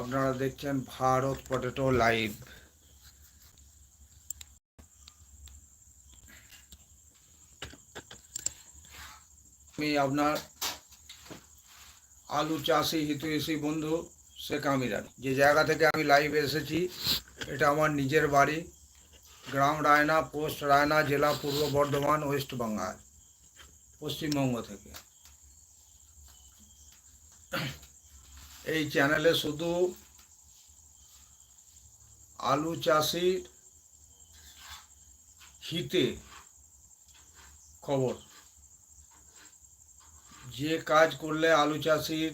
আপনারা দেখছেন Bharat potato live. আমি আপনার আলু চাষি, হিতৈষী বন্ধু শেখ আমিরান যে জায়গা থেকে আমি লাইভে এসেছি, এটা আমার নিজের বাড়ি, গ্রাম রায়না, পোস্ট রায়না, জেলা পূর্ব বর্ধমান, ওয়েস্ট বেঙ্গল, পশ্চিমবঙ্গ থেকে। এই চ্যানেলে শুধু আলু চাষির হিতে খবর। যে কাজ করলে আলু চাষির,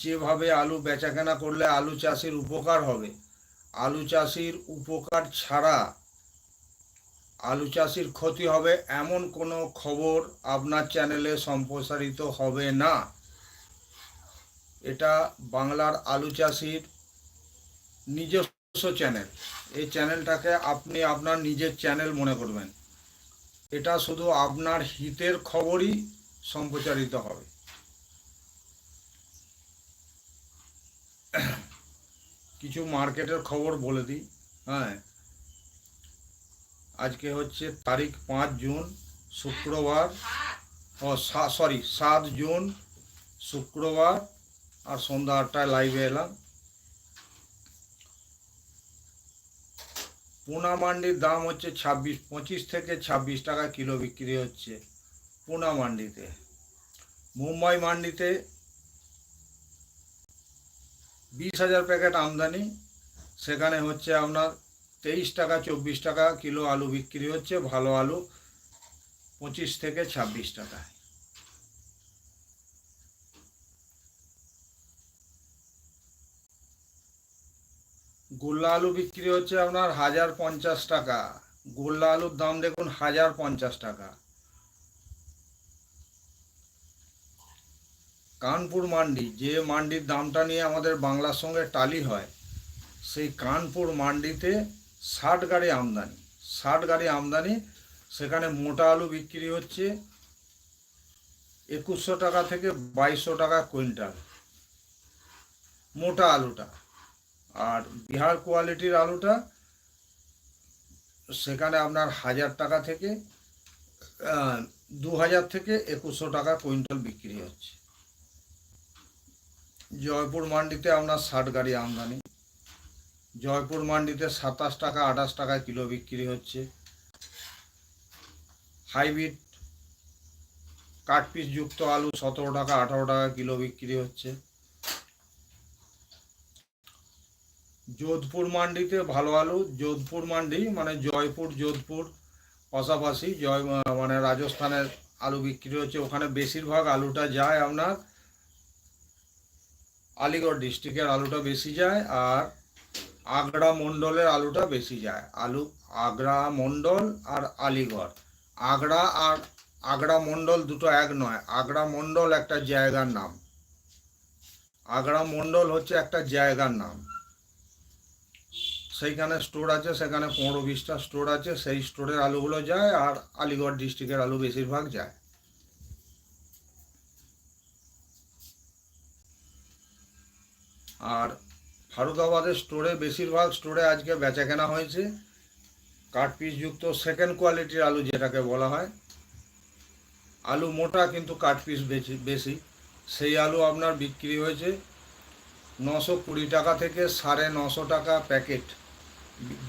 যেভাবে আলু বেচাকেনা করলে আলু চাষির উপকার হবে, আলু চাষির উপকার ছাড়া আলু চাষির ক্ষতি হবে এমন কোনো খবর আপনার চ্যানেলে সম্প্রসারিত হবে না। এটা বাংলার আলু চাষির নিজস্ব চ্যানেল এই চ্যানেলটাকে আপনি আপনার নিজের চ্যানেল মনে করবেন। এটা শুধু আপনার হিতের খবরই সম্প্রচারিত হবে। কিছু মার্কেটের খবর বলে দিই হ্যাঁ। আজকে হচ্ছে তারিখ পাঁচ জুন, শুক্রবার, ও সরি, সাত জুন, শুক্রবার আর সন্ধ্যা আটটায় লাইভে এলাম। পোনা মান্ডির দাম হচ্ছে ছাব্বিশ, পঁচিশ থেকে ছাব্বিশ টাকা কিলো বিক্রি হচ্ছে পুনা মান্ডিতে। মুম্বাই মান্ডিতে বিশ হাজার প্যাকেট আমদানি, সেখানে হচ্ছে আপনার তেইশ টাকা, চব্বিশ টাকা কিলো আলু বিক্রি হচ্ছে, ভালো আলু পঁচিশ থেকে ছাব্বিশ টাকা গোল্লা আলু বিক্রি হচ্ছে আপনার হাজার পঞ্চাশ টাকা। গোল্লা আলুর দাম দেখুন হাজার পঞ্চাশ টাকা। কানপুর মান্ডি, যে মান্ডির দামটা নিয়ে আমাদের বাংলার সঙ্গে টালি হয়, সেই কানপুর মান্ডিতে ষাট গাড়ি আমদানি। ষাট গাড়ি আমদানি, সেখানে মোটা আলু বিক্রি হচ্ছে একুশশো টাকা থেকে বাইশশো টাকা কুইন্টাল। মোটা আলুটা। আর বিহার কোয়ালিটির আলুটা সেখানে আপনার হাজার টাকা থেকে দু হাজার থেকে একুশশো টাকা কুইন্টাল বিক্রি হচ্ছে। জয়পুর মান্ডিতে আপনার ষাট গাড়ি আমদানি। জয়পুর মান্ডিতে সাতাশ টাকা, আঠাশ টাকা কিলো বিক্রি হচ্ছে। হাইব্রিড কাঠ পিস যুক্ত আলু সতেরো টাকা, আঠারো টাকা কিলো বিক্রি হচ্ছে। যোধপুর মান্ডিতে ভালো আলু, যোধপুর মান্ডি মানে জয়পুর, যোধপুর, পাশাপাশি জয় মানে রাজস্থানের আলু বিক্রি হচ্ছে। ওখানে বেশিরভাগ আলুটা যায় আপনার আলিগড় ডিস্ট্রিক্টের আলুটা বেশি যায় আর আগ্রা মণ্ডলের আলুটা বেশি যায়। আলু, আগ্রা মণ্ডল আর আলিগড়। আগ্রা আর আগ্রা মণ্ডল দুটো এক নয়। আগ্রা মণ্ডল একটা জায়গার নাম। আগ্রা মণ্ডল হচ্ছে একটা জায়গার নাম। সেইখানে স্টোর আছে, সেখানে পনেরো বিশটা স্টোর আছে, সেই স্টোরের আলুগুলো যায় আর আলিগড় ডিস্ট্রিক্টের আলু বেশিরভাগ যায়। আর ফারুকাবাদের স্টোরে, বেশিরভাগ স্টোরে আজকে বেচা কেনা হয়েছে। কাঠ পিসযুক্ত সেকেন্ড কোয়ালিটির আলু যেটাকে বলা হয়। আলু মোটা কিন্তু কাঠ পিস বেশি বেশি। সেই আলু আপনার বিক্রি হয়েছে নশো কুড়ি টাকা থেকে সাড়ে নশো টাকা প্যাকেট।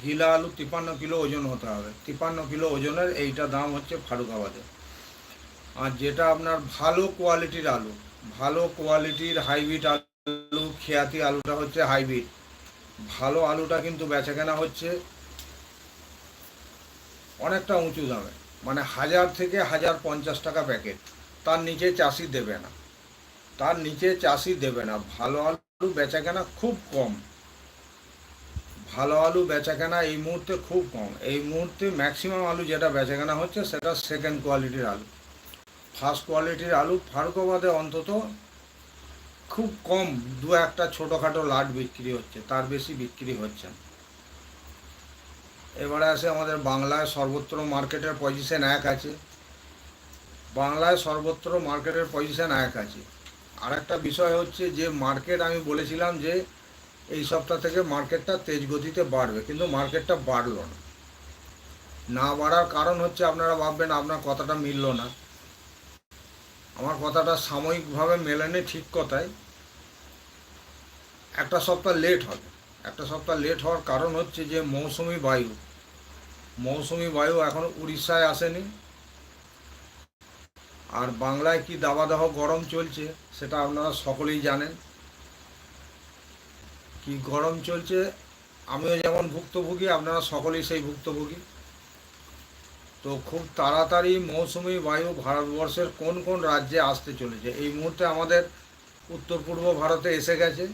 গিলা আলু তিপান্ন কিলো ওজন হতে হবে। তিপান্ন কিলো ওজনের এইটা দাম হচ্ছে ফারুকাবাদে আর যেটা আপনার ভালো কোয়ালিটির আলু, ভালো কোয়ালিটির হাইব্রিড আলু, খেয়াতি আলুটা হচ্ছে হাইব্রিড। ভালো আলুটা কিন্তু বেচা কেনা হচ্ছে অনেকটা উঁচু দামে মানে হাজার থেকে হাজার পঞ্চাশ টাকা প্যাকেট। তার নিচে চাষি দেবে না। তার নিচে চাষি দেবে না। ভালো আলু বেচা কেনা খুব কম। ভালো আলু বেচা কেনা এই মুহূর্তে খুব কম। এই মুহূর্তে ম্যাক্সিমাম আলু যেটা বেচা কেনা হচ্ছে সেটা সেকেন্ড কোয়ালিটির আলু। ফার্স্ট কোয়ালিটির আলু ফারুকাবাদে অন্তত খুব কম দু একটা ছোটোখাটো লাট বিক্রি হচ্ছে, তার বেশি বিক্রি হচ্ছে না। এবারে আসে আমাদের বাংলায় সর্বত্র মার্কেটের পজিশন এক আছে। বাংলায় সর্বত্র মার্কেটের পজিশন এক আছে। আর একটা বিষয় হচ্ছে যে মার্কেট আমি বলেছিলাম যে এই সপ্তাহ থেকে মার্কেটটা তেজ গতিতে বাড়বে, কিন্তু মার্কেটটা বাড়লো না। না বাড়ার কারণ হচ্ছে আপনারা ভাববেন, আপনার কথাটা মিলল না। আমার কথাটা সাময়িকভাবে মেলেনি ঠিক কথাই একটা সপ্তাহ লেট হবে। একটা সপ্তাহ লেট হওয়ার কারণ হচ্ছে যে মৌসুমি বায়ু। মৌসুমি বায়ু এখন উড়িষ্যায় আসেনি। আর বাংলায় কি দাবাদাহ গরম চলছে, সেটা আপনারা সকলেই জানেন। কি গরম চলছে, আমিও যেমন ভুক্তভোগী, আপনারা সকলেই সেই ভুক্তভোগী। তো খুব তাড়াতাড়ি মৌসুমি বায়ু ভারতবর্ষের কোন কোন রাজ্যে আসতে চলেছে? এই মুহূর্তে আমাদের উত্তর পূর্ব ভারতে এসে গেছে।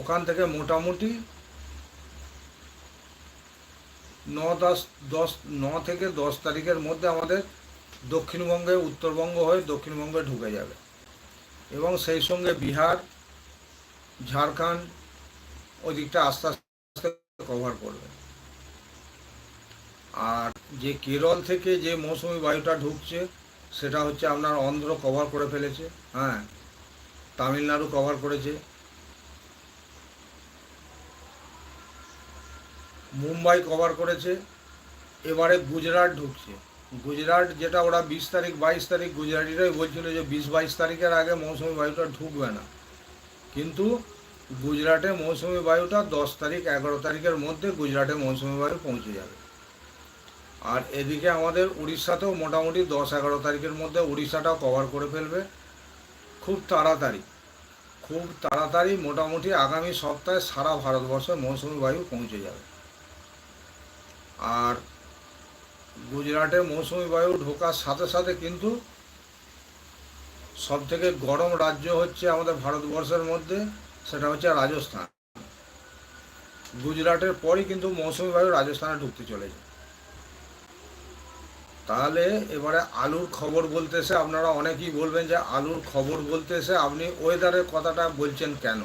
ওখান থেকে মোটামুটি ন দশ দশ, ন থেকে দশ তারিখের মধ্যে আমাদের দক্ষিণবঙ্গে, উত্তরবঙ্গ হয়ে দক্ষিণবঙ্গে ঢুকে যাবে। এবং সেই সঙ্গে বিহার ঝাড়খণ্ড ওই দিকটা আস্তে আস্তে কভার করবে। আর যে কেরল থেকে যে মৌসুমি বায়ুটা ঢুকছে, সেটা হচ্ছে আপনার অন্ধ্র কভার করে ফেলেছে হ্যাঁ তামিলনাড়ু কভার করেছে। মুম্বাই কভার করেছে, এবারে গুজরাট ঢুকছে। গুজরাট যেটা ওরা বিশ তারিখ, বাইশ তারিখ গুজরাটিরাই বলছিল যে বিশ বাইশ তারিখের আগে মৌসুমি বায়ুটা ঢুকবে না। কিন্তু গুজরাটে মৌসুমি বায়ুটা দশ তারিখ, এগারো তারিখের মধ্যে গুজরাটে মৌসুমি বায়ু পৌঁছে যাবে। আর এদিকে আমাদের উড়িষ্যাতেও মোটামুটি দশ, এগারো তারিখের মধ্যে উড়িষ্যাটাও কভার করে ফেলবে। খুব তাড়াতাড়ি খুব তাড়াতাড়ি মোটামুটি আগামী সপ্তাহে সারা ভারতবর্ষে মৌসুমি বায়ু পৌঁছে যাবে। আর গুজরাটে মৌসুমি বায়ু ঢোকার সাথে সাথে কিন্তু সব থেকে গরম রাজ্য হচ্ছে আমাদের ভারতবর্ষের মধ্যে, সেটা হচ্ছে রাজস্থান। গুজরাটের পরই কিন্তু মৌসুমি বায়ু রাজস্থানে ঢুকতে চলেছে। তাহলে এবারে আলুর খবর বলতে এসে আপনারা অনেকেই বলবেন যে আলুর খবর বলতে এসে আপনি ওয়েদারের কথাটা বলছেন কেন?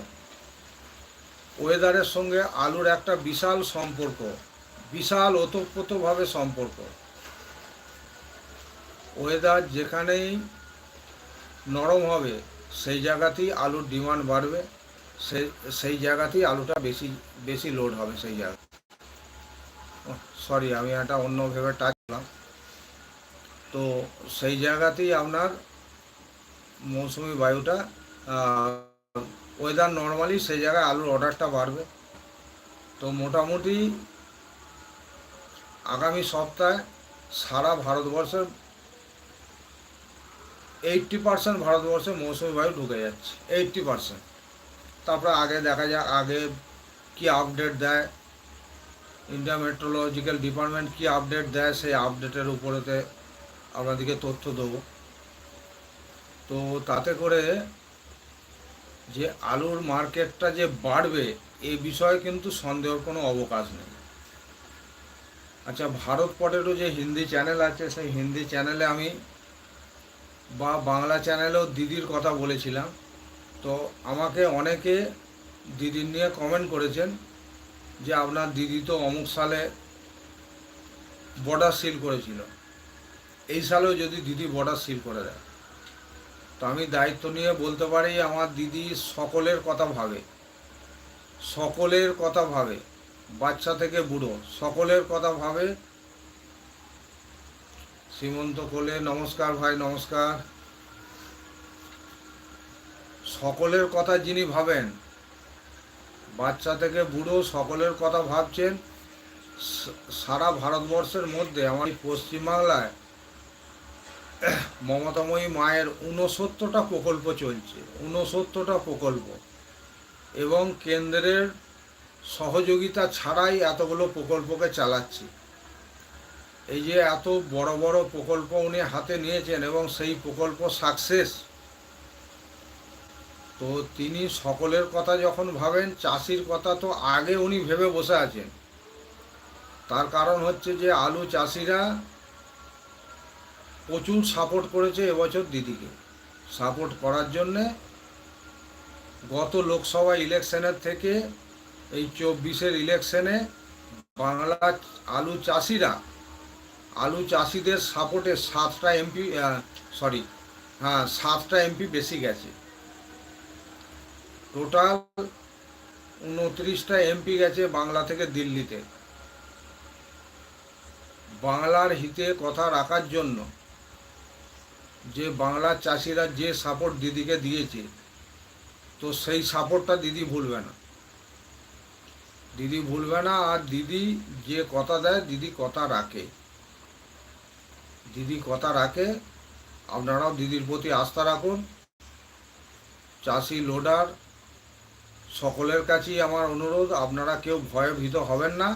ওয়েদারের সঙ্গে আলুর একটা বিশাল সম্পর্ক, বিশাল ওতপ্রোতভাবে সম্পর্ক। ওয়েদার যেখানেই নরম হবে, সেই জায়গাতেই আলুর ডিমান্ড বাড়বে সেই সেই জায়গাতেই আলুটা বেশি বেশি লোড হবে সেই জায়গা। সরি আমি একটা অন্য ভেবে টাচ করলাম। তো সেই জায়গাতেই আপনার মৌসুমি বায়ুটা ওয়েদার নর্মালি সেই জায়গায় আলুর অর্ডারটা বাড়বে। তো মোটামুটি আগামী সপ্তাহে সারা ভারতবর্ষের এইটটি পার্সেন্ট ভারতবর্ষে মৌসুমি বায়ু ঢুকে যাচ্ছে এইটটি পার্সেন্ট তারপরে আগে দেখা যাক, আগে কি আপডেট দেয়। ইন্ডিয়া মেট্রোলজিক্যাল ডিপার্টমেন্ট কি আপডেট দেয়, সেই আপডেটের উপরেতে আপনাদেরকে তথ্য দেবো। তো তাতে করে যে আলুর মার্কেটটা যে বাড়বে, এ বিষয়ে কিন্তু সন্দেহের কোনো অবকাশ নেই। আচ্ছা ভারত পটেটো যে হিন্দি চ্যানেল আছে, সেই হিন্দি চ্যানেলে আমি বা বাংলা চ্যানেলেও দিদির কথা বলেছিলাম। তো আমাকে অনেকে দিদির নিয়ে কমেন্ট করেছেন যে আপনার দিদি তো অমুক সালে বর্ডার সিল করেছিল। এই সালেও যদি দিদি বর্ডার সিল করে দেয়। তো আমি দায়িত্ব নিয়ে বলতে পারি আমার দিদি সকলের কথা ভাবে। সকলের কথা ভাবে। বাচ্চা থেকে বুড়ো সকলের কথা ভাবে। সীমন্ত কোলে, নমস্কার ভাই, নমস্কার। সকলের কথা যিনি ভাবেন, বাচ্চা থেকে বুড়ো সকলের কথা ভাবছেন সারা ভারতবর্ষের মধ্যে আমার পশ্চিমবাংলায় মমতাময়ী মায়ের ঊনসত্তরটা প্রকল্প চলছে, ঊনসত্তরটা প্রকল্প। এবং কেন্দ্রের সহযোগিতা ছাড়াই এতগুলো প্রকল্পকে চালাচ্ছি। এই যে এত বড় বড় প্রকল্প উনি হাতে নিয়েছেন এবং সেই প্রকল্প সাকসেস, তো তিনি সকলের কথা যখন ভাবেন, চাষির কথা তো আগে উনি ভেবে বসে আছেন। তার কারণ হচ্ছে যে আলু চাষিরা প্রচুর সাপোর্ট করেছে এবছর দিদিকে। সাপোর্ট করার জন্যে গত লোকসভা ইলেকশনের থেকে এই চব্বিশের ইলেকশনে বাংলা আলু চাষিরা আলু চাষিদের সাপোর্টে সাতটা এমপি সরি হ্যাঁ সাতটা এমপি বেশি গেছে। টোটাল উনত্রিশটা এমপি গেছে বাংলা থেকে দিল্লিতে। বাংলার হিতে কথা রাখার জন্য যে বাংলার চাষিরা যে সাপোর্ট দিদিকে দিয়েছে, তো সেই সাপোর্টটা দিদি ভুলবে না। দিদি ভুলবে না আর দিদি যে কথা দেয়, দিদি কথা রাখে। দিদি কথা রাখে, আপনারাও দিদির প্রতি আস্থা রাখুন। চাষি, লোডার, সকলের কাছেই আমার অনুরোধ, আপনারা কেউ ভয়ে ভীত হবেন না।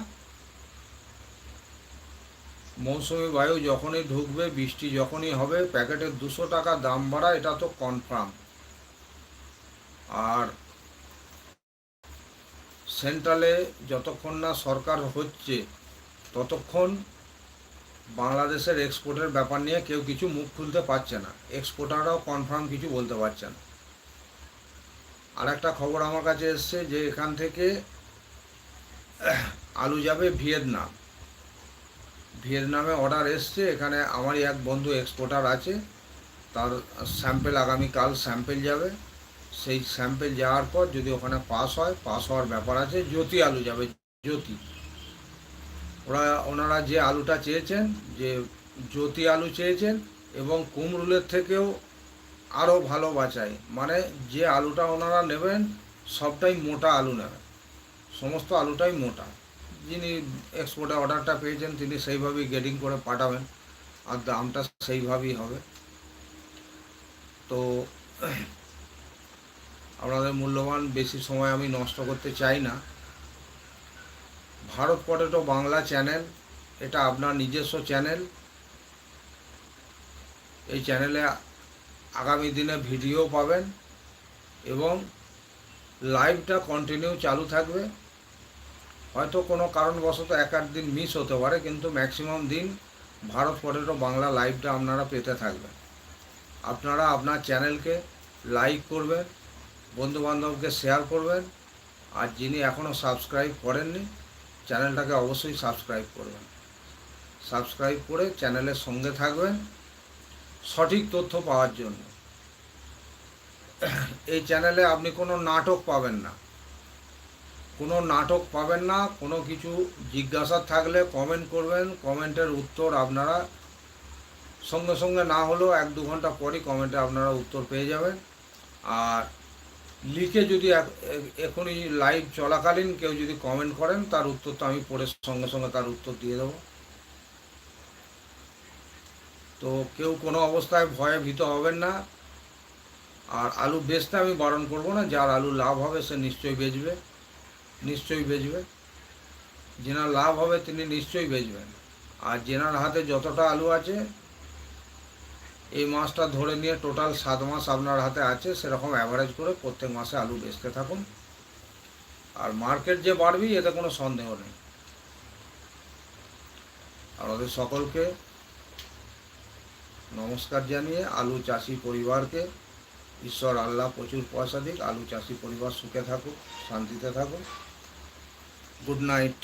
মৌসুমি বায়ু যখনই ঢুকবে, বৃষ্টি যখনই হবে, প্যাকেটের দুশো টাকা দাম বাড়া এটা তো কনফার্ম আর সেন্ট্রালে যতক্ষণ না সরকার হচ্ছে, ততক্ষণ বাংলাদেশের এক্সপোর্টের ব্যাপার নিয়ে কেউ কিছু মুখ খুলতে পারছে না। এক্সপোর্টাররাও কনফার্ম কিছু বলতে পারছে না আর একটা খবর আমার কাছে এসছে যে এখান থেকে আলু যাবে ভিয়েতনাম। ভিয়েতনামে অর্ডার এসছে। এখানে আমারই এক বন্ধু এক্সপোর্টার আছে। তার স্যাম্পেল আগামীকাল স্যাম্পেল যাবে। সেই স্যাম্পেল যাওয়ার পর যদি ওখানে পাস হয় পাস হওয়ার ব্যাপার আছে। জ্যোতি আলু যাবে। জ্যোতি। ওরা, ওনারা যে আলুটা চেয়েছেন, যে জ্যোতি আলু চেয়েছেন এবং কুমরুলের থেকেও আরও ভালো বাঁচায় মানে যে আলুটা ওনারা নেবেন, সবটাই মোটা আলু নেবেন। সমস্ত আলুটাই মোটা। যিনি এক্সপোর্টে অর্ডারটা পেয়েছেন, তিনি সেইভাবেই গেডিং করে পাঠাবেন। আর দামটা সেইভাবেই হবে। তো আপনাদের মূল্যবান, বেশি সময় আমি নষ্ট করতে চাই না। ভারত পটেটো বাংলা চ্যানেল, এটা আপনার নিজস্ব চ্যানেল। এই চ্যানেলে আগামী দিনে ভিডিও পাবেন এবং লাইভটা কন্টিনিউ চালু থাকবে। হয়তো কোনো কারণবশত এক আধ দিন মিস হতে পারে, কিন্তু ম্যাক্সিমাম দিন ভারত পটেটো বাংলা লাইভটা আপনারা পেতে থাকবেন। আপনারা আপনার চ্যানেলকে লাইক করবেন, বন্ধুবান্ধবকে শেয়ার করবেন, আর যিনি এখনও সাবস্ক্রাইব করেননি চ্যানেলটাকে অবশ্যই সাবস্ক্রাইব করবেন। সাবস্ক্রাইব করে চ্যানেলের সঙ্গে থাকবেন সঠিক তথ্য পাওয়ার জন্য। এই চ্যানেলে আপনি কোনো নাটক পাবেন না। কোনো নাটক পাবেন না, কোনো কিছু জিজ্ঞাসা থাকলে কমেন্ট করবেন কমেন্টের উত্তর আপনারা সঙ্গে সঙ্গে না হলেও এক দু ঘণ্টা পরই কমেন্টে আপনারা উত্তর পেয়ে যাবেন। আর লিখে যদি এখনই লাইভ চলাকালীন কেউ যদি কমেন্ট করেন, তার উত্তর তো আমি পড়ে সঙ্গে সঙ্গে তার উত্তর দিয়ে দেবো। তো কেউ কোনো অবস্থায় ভয়ে ভীত হবেন না। আর আলু বেচতে আমি বারণ করব না, যার আলু লাভ হবে সে নিশ্চয়ই বেচবে নিশ্চয়ই বেচবে। যেনার লাভ হবে তিনি নিশ্চয়ই বেচবেন। আর যেনার হাতে যতটা আলু আছে এই মাসটা ধরে নিয়ে টোটাল সাত মাস আপনার হাতে আছে, সেরকম অ্যাভারেজ করে প্রত্যেক মাসে আলু বেচতে থাকুন। আর মার্কেট যে বাড়বি, এতে কোনো সন্দেহ নেই। আমাদের সকলকে নমস্কার জানিয়ে আলু চাষি পরিবারকে ঈশ্বর আল্লাহ প্রচুর পয়সা দিক, আলু চাষি পরিবার সুখে থাকুক, শান্তিতে থাকুক। Good night